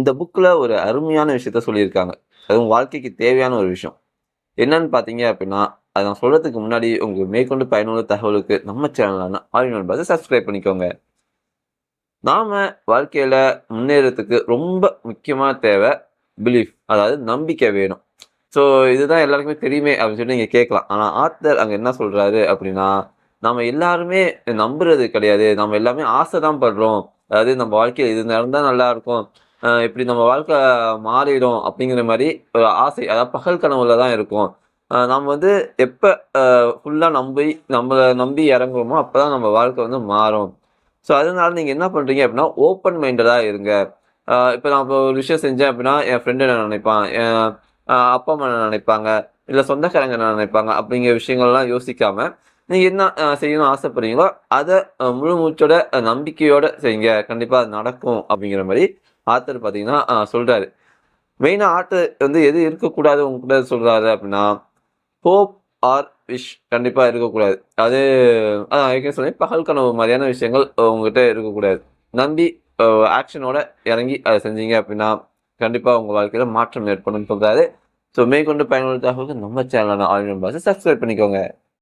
இந்த புக்கில் ஒரு அருமையான விஷயத்த சொல்லியிருக்காங்க. அதுவும் வாழ்க்கைக்கு தேவையான ஒரு விஷயம். என்னன்னு பார்த்தீங்க அப்படின்னா அதை நான் சொல்கிறதுக்கு முன்னாடி உங்களுக்கு மேற்கொண்டு பயனுள்ள தகவலுக்கு நம்ம சேனலான ஆரியன் பார்த்து சப்ஸ்கிரைப் பண்ணிக்கோங்க. நாம் வாழ்க்கையில் முன்னேறதுக்கு ரொம்ப முக்கியமான தேவை பிலீஃப் அதாவது நம்பிக்கை வேணும். ஸோ இதுதான் எல்லாருக்குமே தெரியுமே அப்படின்னு சொல்லிட்டு நீங்கள் கேட்கலாம். ஆனால் ஆத்தர் அங்கே என்ன சொல்கிறாரு அப்படின்னா நம்ம எல்லாருமே நம்புறது கிடையாது. நம்ம எல்லாமே ஆசை தான் படுறோம். அதாவது நம்ம வாழ்க்கையில் இது நடந்தால் நல்லா இருக்கும். இப்படி நம்ம வாழ்க்கை மாறிடும் அப்படிங்கிற மாதிரி ஒரு ஆசை அதாவது பகல் கனவுல தான் இருக்கும். நம்ம வந்து எப்போ ஃபுல்லாக நம்பி நம்மளை நம்பி இறங்குறோமோ அப்போ தான் நம்ம வாழ்க்கை வந்து மாறும். ஸோ அதனால நீங்கள் என்ன பண்ணுறீங்க அப்படின்னா ஓப்பன் மைண்டடாக இருங்க. இப்போ நான் இப்போ ஒரு விஷயம் செஞ்சேன் அப்படின்னா என் ஃப்ரெண்டு என்ன நினைப்பான்? என் அப்பா அம்மா என்ன நினைப்பாங்க? இல்லை சொந்தக்காரங்க என்ன நினைப்பாங்க? அப்படிங்கிற விஷயங்கள்லாம் யோசிக்காம நீங்கள் என்ன அஹ் செய்யணும்னு ஆசைப்படுறீங்களோ அதை முழு மூச்சோட நம்பிக்கையோட செய்யுங்க. கண்டிப்பாக அது நடக்கும் அப்படிங்கிற மாதிரி ஆத்தர் பார்த்தீங்கன்னா சொல்கிறாரு மெயினாக ஆத்தர் வந்து எது இருக்கக்கூடாது உங்ககிட்ட சொல்கிறாரு அப்படின்னா ஹோப் ஆர் விஷ் கண்டிப்பாக இருக்கக்கூடாது. அது அதான் ஏற்கனவே சொன்னேன் பகல் கனவு மாதிரியான விஷயங்கள் உங்ககிட்ட இருக்கக்கூடாது. நம்பி ஆக்ஷனோட இறங்கி அதை செஞ்சீங்க அப்படின்னா கண்டிப்பாக உங்கள் வாழ்க்கையில் மாற்றம் ஏற்படும் சொல்கிறாரு ஸோ மேற்கொண்டு பயனுள்ள தகவலுக்கு நம்ம சேனலான ஆன்லைன் பாஸ் சப்ஸ்கிரைப் பண்ணிக்கோங்க.